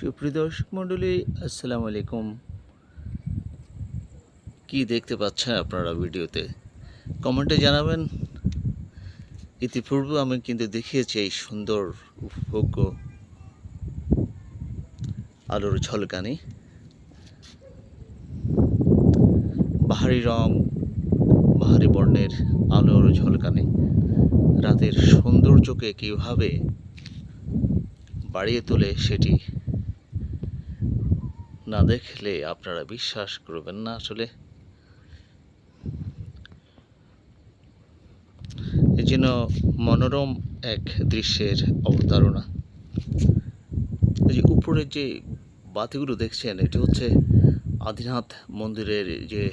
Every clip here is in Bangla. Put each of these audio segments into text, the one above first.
সুপ্রিয় দর্শক মণ্ডলী, আসসালামু আলাইকুম। কি দেখতে পাচ্ছেন আপনারা ভিডিওতে? কমেন্টে জানাবেন। ইতিপূর্বে আমি কিন্তু দেখিয়েছি এই সুন্দর উপভোগ্য আলোর ঝলকানি। বাহারি রং, বাহারি বর্ণের আলোর ঝলকানি। রাতের সৌন্দর্যকে কীভাবে বাড়িয়ে তোলে সেটি না দেখলে আপনারা বিশ্বাস করবেন না আসলে। এই যেন মনোরম এক দৃশ্যের অবতারণা। যে উপরে যে বাতিগুলো দেখছেন, এটি হচ্ছে আদিনাথ মন্দিরের যে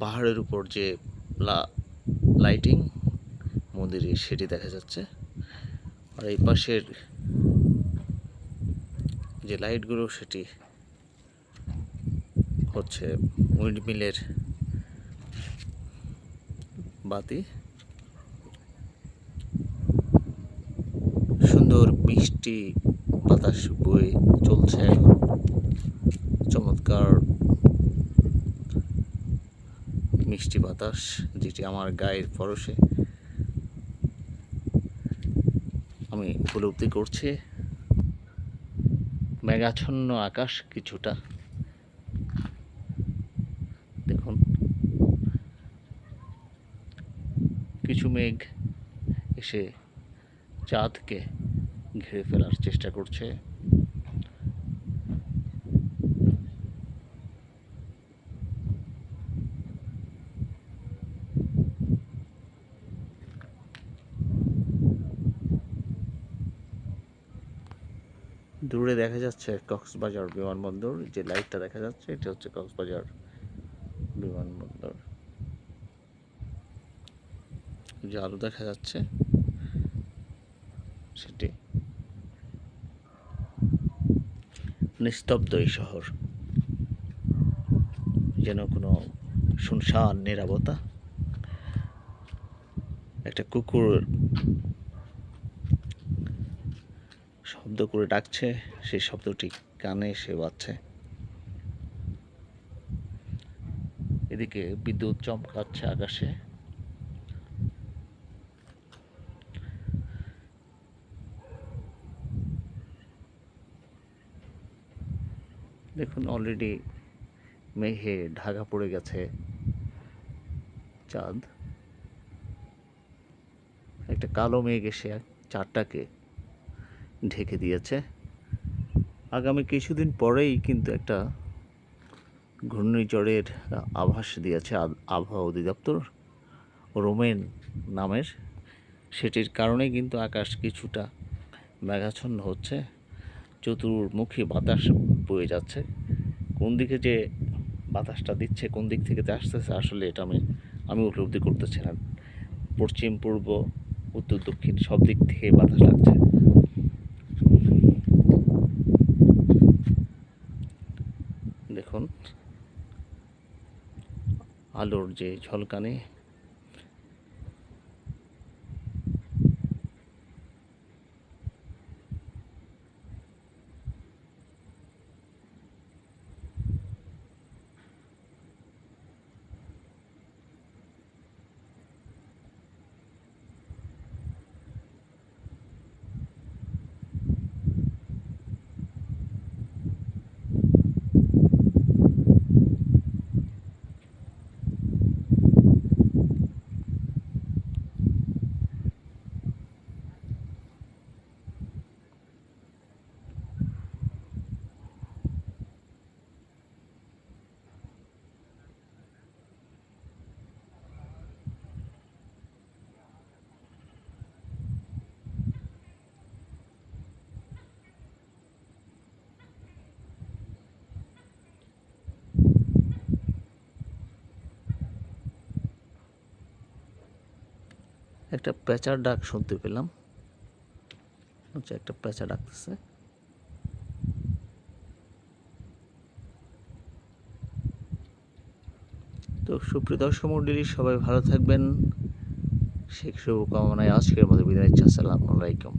পাহাড়ের উপর যে লাইটিং মন্দিরে সেটি দেখা যাচ্ছে। আর এই পাশের যে লাইটগুলো সেটি হচ্ছে উইন্ডমিলের বাতি। সুন্দর মিষ্টি বাতাস বয়ে চলছে চমৎকার মিষ্টি বাতাস যেটি আমার গায়ের পরশে। আমি উপলব্ধি করছি। মেঘাচ্ছন্ন আকাশ কিছুটা। দেখুন। কিছু মেঘ এসে চাঁদকে ঘিরে ফেলার চেষ্টা করছে। দূরে দেখা যাচ্ছে কক্সবাজার বিমানবন্দর, যে লাইটটা দেখা যাচ্ছে এটা হচ্ছে কক্সবাজার বিমানবন্দর। যে আলো দেখা যাচ্ছে সেটি নিস্তব্ধ এই শহর। যেন কোনো শুনশান, নিরাপত্তা, একটা কুকুর শব্দ করে ডাকছে সেই শব্দটি কানে এসে বাজছে। এদিকে বিদ্যুৎ চমকাচ্ছে আকাশে। দেখুন অলরেডি মেঘে ঢাকা পড়ে গেছে চাঁদ। একটা কালো মেঘ এসে চারটাকে ঢেকে দিয়েছে। আগামী কিছুদিন পরেই কিন্তু একটা ঘূর্ণিঝড়ের আভাস দিয়েছে আবহাওয়া অধিদপ্তর। রোমেন নামের সেটির কারণে কিন্তু আকাশ কিছুটা মেঘাচ্ছন্ন হচ্ছে। চতুর্মুখী বাতাস বয়ে যাচ্ছে। কোন দিকে যে বাতাসটা দিচ্ছে, কোন দিক থেকে যে আসতেছে, আসলে এটা আমি আমি উপলব্ধি করতেছি না। পশ্চিম, পূর্ব, উত্তর, দক্ষিণ সব দিক থেকে বাতাস লাগছে দেখুন আলোর যে ঝলকানি একটা প্যাঁচার ডাক শুনতে পেলাম। হচ্ছে একটা প্যাঁচা ডাকতেছে। তো সুপ্রিয় দর্শক মণ্ডলী সবাই ভালো থাকবেন। শেখ শুভকামনায় আজকের মতো বিদায় নিচ্ছি। আসসালামু আলাইকুম।